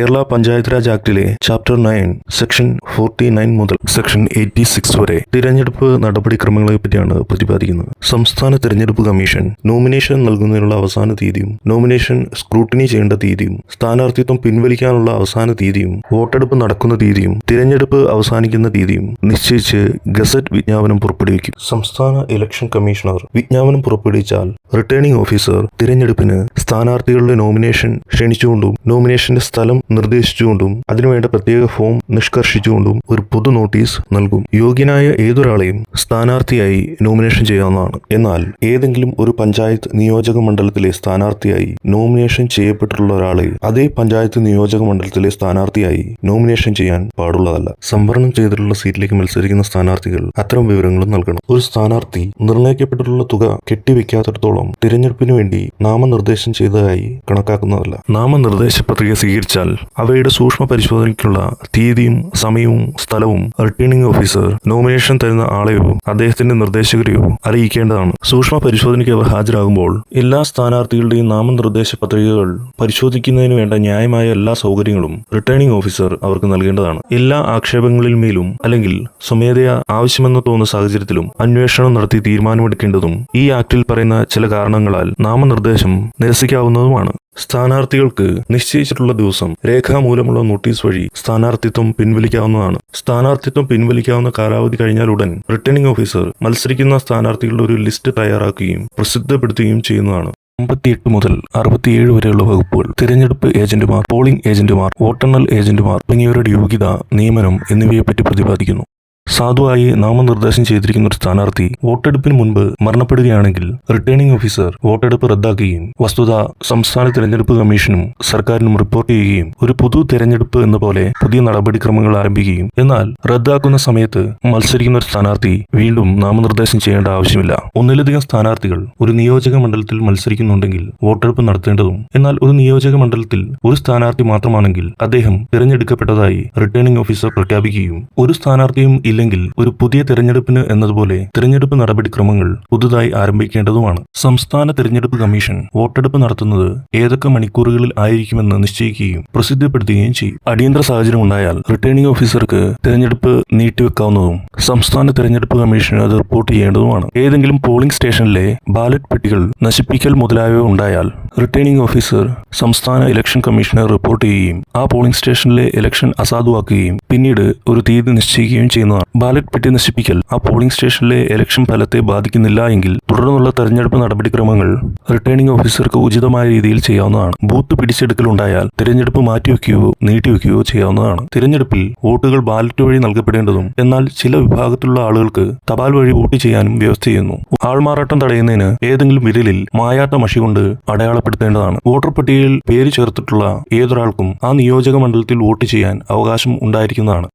Kerala panchayat Raj ആക്ടിലെ chapter nine section forty nine മുതൽ section eighty six വരെ തിരഞ്ഞെടുപ്പ് നടപടിക്രമങ്ങളെ പറ്റിയാണ് പ്രതിപാദിക്കുന്നത്. സംസ്ഥാന തിരഞ്ഞെടുപ്പ് കമ്മീഷൻ നോമിനേഷൻ നൽകുന്നതിനുള്ള അവസാന തീയതിയും നോമിനേഷൻ സ്ക്രൂട്ടിനി ചെയ്യേണ്ട തീയതിയും സ്ഥാനാർത്ഥിത്വം പിൻവലിക്കാനുള്ള അവസാന തീയതിയും വോട്ടെടുപ്പ് നടക്കുന്ന തീയതിയും തിരഞ്ഞെടുപ്പ് അവസാനിക്കുന്ന തീയതിയും നിശ്ചയിച്ച് ഗസറ്റ് വിജ്ഞാപനം പുറപ്പെടുവിക്കും. സംസ്ഥാന ഇലക്ഷൻ കമ്മീഷണർ വിജ്ഞാപനം പുറപ്പെടുവിച്ചാൽ റിട്ടേണിംഗ് ഓഫീസർ തിരഞ്ഞെടുപ്പിന് സ്ഥാനാർത്ഥികളുടെ നോമിനേഷൻ ക്ഷണിച്ചുകൊണ്ടും നോമിനേഷന്റെ സ്ഥലം നിർദ്ദേശിച്ചുകൊണ്ടും അതിനുവേണ്ട പ്രത്യേക ഫോം നിഷ്കർഷിച്ചുകൊണ്ടും ഒരു പൊതു നോട്ടീസ് നൽകും. യോഗ്യനായ ഏതൊരാളെയും സ്ഥാനാർത്ഥിയായി നോമിനേഷൻ ചെയ്യാവുന്നതാണ്. എന്നാൽ ഏതെങ്കിലും ഒരു പഞ്ചായത്ത് നിയോജക മണ്ഡലത്തിലെ സ്ഥാനാർത്ഥിയായി നോമിനേഷൻ ചെയ്യപ്പെട്ടിട്ടുള്ള ഒരാളെ അതേ പഞ്ചായത്ത് നിയോജക മണ്ഡലത്തിലെ സ്ഥാനാർത്ഥിയായി നോമിനേഷൻ ചെയ്യാൻ പാടുള്ളതല്ല. സംവരണം ചെയ്തിട്ടുള്ള സീറ്റിലേക്ക് മത്സരിക്കുന്ന സ്ഥാനാർത്ഥികൾ അത്തരം വിവരങ്ങളും നൽകണം. ഒരു സ്ഥാനാർത്ഥി നിർണയിക്കപ്പെട്ടിട്ടുള്ള തുക കെട്ടിവെക്കാത്തിടത്തോളം തിരഞ്ഞെടുപ്പിന് വേണ്ടി നാമനിർദ്ദേശം ചെയ്തതായി കണക്കാക്കുന്നതല്ല. നാമനിർദ്ദേശ പത്രിക സ്വീകരിച്ചാൽ അവയുടെ സൂക്ഷ്മ പരിശോധനയ്ക്കുള്ള തീയതിയും സമയവും സ്ഥലവും റിട്ടേണിംഗ് ഓഫീസർ നോമിനേഷൻ തരുന്ന ആളെയോ അദ്ദേഹത്തിന്റെ നിർദ്ദേശകരെയോ അറിയിക്കേണ്ടതാണ്. സൂക്ഷ്മ പരിശോധനയ്ക്ക് അവർ ഹാജരാകുമ്പോൾ എല്ലാ സ്ഥാനാർത്ഥികളുടെയും നാമനിർദ്ദേശ പത്രികകൾ പരിശോധിക്കുന്നതിന് വേണ്ട ന്യായമായ എല്ലാ സൗകര്യങ്ങളും റിട്ടേണിംഗ് ഓഫീസർ അവർക്ക് നൽകേണ്ടതാണ്. എല്ലാ ആക്ഷേപങ്ങളിന്മേലും അല്ലെങ്കിൽ സ്വമേധയാ ആവശ്യമെന്ന് തോന്നുന്ന സാഹചര്യത്തിലും അന്വേഷണം നടത്തി തീരുമാനമെടുക്കേണ്ടതും ഈ ആക്ടിൽ പറയുന്ന ചില കാരണങ്ങളാൽ നാമനിർദ്ദേശം നിരസിക്കാവുന്നതുമാണ്. സ്ഥാനാർത്ഥികൾക്ക് നിശ്ചയിച്ചിട്ടുള്ള ദിവസം രേഖാമൂലമുള്ള നോട്ടീസ് വഴി സ്ഥാനാർത്ഥിത്വം പിൻവലിക്കാവുന്നതാണ്. സ്ഥാനാർത്ഥിത്വം പിൻവലിക്കാവുന്ന കാലാവധി കഴിഞ്ഞാൽ ഉടൻ റിട്ടേണിംഗ് ഓഫീസർ മത്സരിക്കുന്ന സ്ഥാനാർത്ഥികളുടെ ഒരു ലിസ്റ്റ് തയ്യാറാക്കുകയും പ്രസിദ്ധപ്പെടുത്തുകയും ചെയ്യുന്നതാണ്. അമ്പത്തിയെട്ട് മുതൽ അറുപത്തിയേഴ് വരെയുള്ള വകുപ്പുകൾ തിരഞ്ഞെടുപ്പ് ഏജന്റുമാർ പോളിംഗ് ഏജന്റുമാർ വോട്ടെണ്ണൽ ഏജന്റുമാർ തുടങ്ങിയവരുടെ യോഗ്യത നിയമനം എന്നിവയെപ്പറ്റി പ്രതിപാദിക്കുന്നു. സാധുവായി നാമനിർദ്ദേശം ചെയ്തിരിക്കുന്ന ഒരു സ്ഥാനാർത്ഥി വോട്ടെടുപ്പിന് മുൻപ് മരണപ്പെടുകയാണെങ്കിൽ റിട്ടേണിംഗ് ഓഫീസർ വോട്ടെടുപ്പ് റദ്ദാക്കുകയും വസ്തുത സംസ്ഥാന തിരഞ്ഞെടുപ്പ് കമ്മീഷനും സർക്കാരിനും റിപ്പോർട്ട് ചെയ്യുകയും ഒരു പുതു തിരഞ്ഞെടുപ്പ് എന്ന പോലെ പുതിയ നടപടിക്രമങ്ങൾ ആരംഭിക്കുകയും. എന്നാൽ റദ്ദാക്കുന്ന സമയത്ത് മത്സരിക്കുന്ന ഒരു സ്ഥാനാർത്ഥി വീണ്ടും നാമനിർദ്ദേശം ചെയ്യേണ്ട ആവശ്യമില്ല. ഒന്നിലധികം സ്ഥാനാർത്ഥികൾ ഒരു നിയോജക മണ്ഡലത്തിൽ മത്സരിക്കുന്നുണ്ടെങ്കിൽ വോട്ടെടുപ്പ് നടത്തേണ്ടതും. എന്നാൽ ഒരു നിയോജക മണ്ഡലത്തിൽ ഒരു സ്ഥാനാർത്ഥി മാത്രമാണെങ്കിൽ അദ്ദേഹം തിരഞ്ഞെടുക്കപ്പെട്ടതായി റിട്ടേണിംഗ് ഓഫീസർ പ്രഖ്യാപിക്കുകയും ഒരു സ്ഥാനാർത്ഥിയും ഇല്ലെങ്കിൽ ഒരു പുതിയ തിരഞ്ഞെടുപ്പിന് എന്നതുപോലെ തിരഞ്ഞെടുപ്പ് നടപടിക്രമങ്ങൾ പുതുതായി ആരംഭിക്കേണ്ടതുമാണ്. സംസ്ഥാന തിരഞ്ഞെടുപ്പ് കമ്മീഷൻ വോട്ടെടുപ്പ് നടത്തുന്നത് ഏതൊക്കെ മണിക്കൂറുകളിൽ ആയിരിക്കുമെന്ന് നിശ്ചയിക്കുകയും പ്രസിദ്ധപ്പെടുത്തുകയും ചെയ്യും. അടിയന്തര സാഹചര്യം ഉണ്ടായാൽ റിട്ടേണിംഗ് ഓഫീസർക്ക് തിരഞ്ഞെടുപ്പ് നീട്ടിവെക്കാവുന്നതും സംസ്ഥാന തിരഞ്ഞെടുപ്പ് കമ്മീഷന് അത് റിപ്പോർട്ട് ചെയ്യേണ്ടതുമാണ്. ഏതെങ്കിലും പോളിംഗ് സ്റ്റേഷനിലെ ബാലറ്റ് പെട്ടികൾ നശിപ്പിക്കൽ മുതലായവ ഉണ്ടായാൽ റിട്ടേണിംഗ് ഓഫീസർ സംസ്ഥാന ഇലക്ഷൻ കമ്മീഷന് റിപ്പോർട്ട് ചെയ്യുകയും ആ പോളിംഗ് സ്റ്റേഷനിലെ ഇലക്ഷൻ അസാധുവാക്കുകയും പിന്നീട് ഒരു തീയതി നിശ്ചയിക്കുകയും ചെയ്യുന്നതാണ്. ബാലറ്റ് പെട്ടി നശിപ്പിക്കൽ. ആ പോളിംഗ് സ്റ്റേഷനിലെ ഇലക്ഷൻ ഫലത്തെ ബാധിക്കുന്നില്ല എങ്കിൽ തുടർന്നുള്ള തെരഞ്ഞെടുപ്പ് നടപടിക്രമങ്ങൾ റിട്ടേണിംഗ് ഓഫീസർക്ക് ഉചിതമായ രീതിയിൽ ചെയ്യാവുന്നതാണ്. ബൂത്ത് പിടിച്ചെടുക്കൽ ഉണ്ടായാൽ തിരഞ്ഞെടുപ്പ് മാറ്റിവെക്കുകയോ നീട്ടിവെക്കുകയോ ചെയ്യാവുന്നതാണ്. തിരഞ്ഞെടുപ്പിൽ വോട്ടുകൾ ബാലറ്റ് വഴി നൽകപ്പെടേണ്ടതും എന്നാൽ ചില വിഭാഗത്തിലുള്ള ആളുകൾക്ക് തപാൽ വഴി വോട്ട് ചെയ്യാനും വ്യവസ്ഥ ചെയ്യുന്നു. ആൾമാറാട്ടം തടയുന്നതിന് ഏതെങ്കിലും വിരലിൽ മായാത്ത മഷി കൊണ്ട് അടയാളപ്പെടുത്തേണ്ടതാണ്. വോട്ടർ പട്ടികയിൽ പേര് ചേർത്തിട്ടുള്ള ഏതൊരാൾക്കും ആ നിയോജക മണ്ഡലത്തിൽ വോട്ട് ചെയ്യാൻ അവകാശം ഉണ്ടായിരിക്കുന്നതാണ്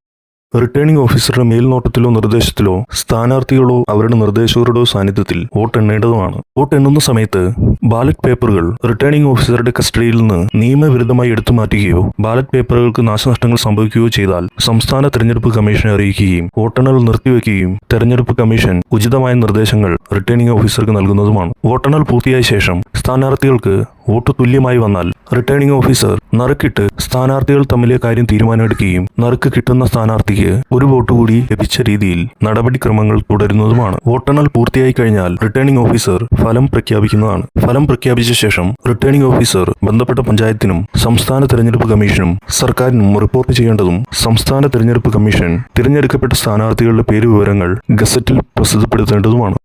റിട്ടേണിംഗ് ഓഫീസറുടെ മേൽനോട്ടത്തിലോ നിർദ്ദേശത്തിലോ സ്ഥാനാർത്ഥികളോ അവരുടെ നിർദ്ദേശകരുടെയോ സാന്നിധ്യത്തിൽ വോട്ട് എണ്ണേണ്ടതുമാണ്. വോട്ട് എണ്ണുന്ന സമയത്ത് ബാലറ്റ് പേപ്പറുകൾ റിട്ടേണിംഗ് ഓഫീസറുടെ കസ്റ്റഡിയിൽ നിന്ന് നിയമവിരുദ്ധമായി എടുത്തു മാറ്റുകയോ ബാലറ്റ് പേപ്പറുകൾക്ക് നാശനഷ്ടങ്ങൾ സംഭവിക്കുകയോ ചെയ്താൽ സംസ്ഥാന തെരഞ്ഞെടുപ്പ് കമ്മീഷനെ അറിയിക്കുകയും വോട്ടെണ്ണൽ നിർത്തിവെക്കുകയും തെരഞ്ഞെടുപ്പ് കമ്മീഷൻ ഉചിതമായ നിർദ്ദേശങ്ങൾ റിട്ടേണിംഗ് ഓഫീസർക്ക് നൽകുന്നതുമാണ്. വോട്ടെണ്ണൽ പൂർത്തിയായ ശേഷം സ്ഥാനാർത്ഥികൾക്ക് വോട്ട് തുല്യമായി വന്നാൽ റിട്ടേണിംഗ് ഓഫീസർ നറുക്കിട്ട് സ്ഥാനാർത്ഥികൾ തമ്മിലെ കാര്യം തീരുമാനമെടുക്കുകയും നറുക്ക് കിട്ടുന്ന സ്ഥാനാർത്ഥിക്ക് ഒരു വോട്ട് കൂടി ലഭിച്ച രീതിയിൽ നടപടിക്രമങ്ങൾ തുടരുന്നതുമാണ്. വോട്ടെണ്ണൽ പൂർത്തിയായി കഴിഞ്ഞാൽ റിട്ടേണിംഗ് ഓഫീസർ ഫലം പ്രഖ്യാപിക്കുന്നതാണ്. ഫലം പ്രഖ്യാപിച്ച ശേഷം റിട്ടേണിംഗ് ഓഫീസർ ബന്ധപ്പെട്ട പഞ്ചായത്തിനും സംസ്ഥാന തെരഞ്ഞെടുപ്പ് കമ്മീഷനും സർക്കാരിനും റിപ്പോർട്ട് ചെയ്യേണ്ടതും സംസ്ഥാന തെരഞ്ഞെടുപ്പ് കമ്മീഷൻ തിരഞ്ഞെടുക്കപ്പെട്ട സ്ഥാനാർത്ഥികളുടെ പേര് വിവരങ്ങൾ ഗസറ്റിൽ പ്രസിദ്ധപ്പെടുത്തേണ്ടതുമാണ്.